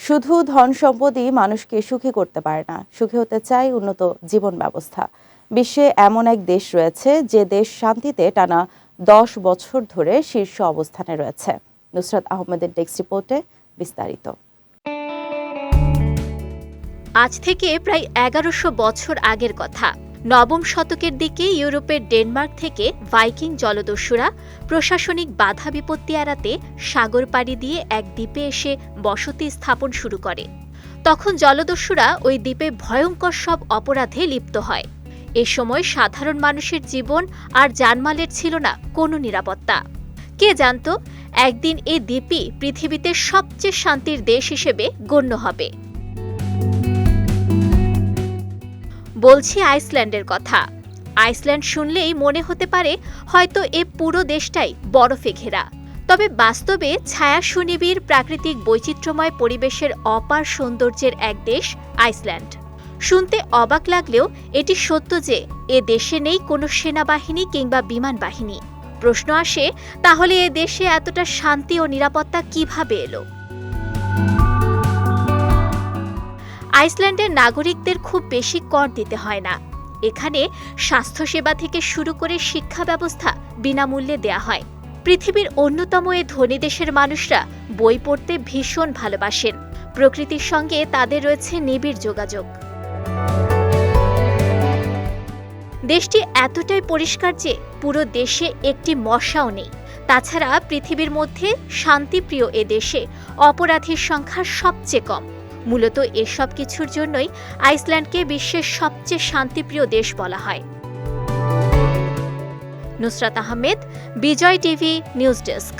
শুধু ধন সম্পদই মানুষকে সুখী করতে পারে না, সুখী হতে চায় উন্নত জীবন ব্যবস্থা। বিশ্বে এমন এক দেশ রয়েছে যে দেশ শান্তিতে টানা দশ বছর ধরে শীর্ষ অবস্থানে রয়েছে। নুসরাত আহমেদের ডেস্ক রিপোর্টে বিস্তারিত। আজ থেকে প্রায় এগারোশো বছর আগের কথা। নবম শতকের দিকে ইউরোপের ডেনমার্ক থেকে ভাইকিং জলদস্যুরা প্রশাসনিক বাধা বিপত্তি এড়াতে সাগর পাড়ি দিয়ে এক দ্বীপে এসে বসতি স্থাপন শুরু করে। তখন জলদস্যুরা ওই দ্বীপে ভয়ঙ্কর সব অপরাধে লিপ্ত হয়। এ সময় সাধারণ মানুষের জীবন আর জানমালের ছিল না কোনো নিরাপত্তা। কে জানতো, একদিন এ দ্বীপই পৃথিবীতে সবচেয়ে শান্তির দেশ হিসেবে গণ্য হবে। বলছি আইসল্যান্ডের কথা। আইসল্যান্ড শুনলেই মনে হতে পারে হয়তো এ পুরো দেশটাই বরফে ঘেরা। তবে বাস্তবে ছায়া সুনিবিড় প্রাকৃতিক বৈচিত্র্যময় পরিবেশের অপার সৌন্দর্যের এক দেশ আইসল্যান্ড। শুনতে অবাক লাগলেও এটি সত্য যে এ দেশে নেই কোনো সেনাবাহিনী কিংবা বিমান বাহিনী। প্রশ্ন আসে, তাহলে এ দেশে এতটা শান্তি ও নিরাপত্তা কীভাবে এলো? আইসল্যান্ডের নাগরিকদের খুব বেশি কর দিতে হয় না। এখানে স্বাস্থ্যসেবা থেকে শুরু করে শিক্ষা ব্যবস্থা বিনামূল্যে দেয়া হয়। পৃথিবীর অন্যতম এ ধনী দেশের মানুষরা বই পড়তে ভীষণ ভালোবাসেন। প্রকৃতির সঙ্গে তাদের রয়েছে নিবিড় যোগাযোগ। দেশটি এতটাই পরিষ্কার যে পুরো দেশে একটি মশাও নেই। তাছাড়া পৃথিবীর মধ্যে শান্তিপ্রিয় এ দেশে অপরাধীর সংখ্যা সবচেয়ে কম। মূলত এসব কিছুর জন্যই আইসল্যান্ডকে বিশ্বের সবচেয়ে শান্তিপ্রিয় দেশ বলা হয়। Nusrat Ahmed, Bijoy TV, news desk.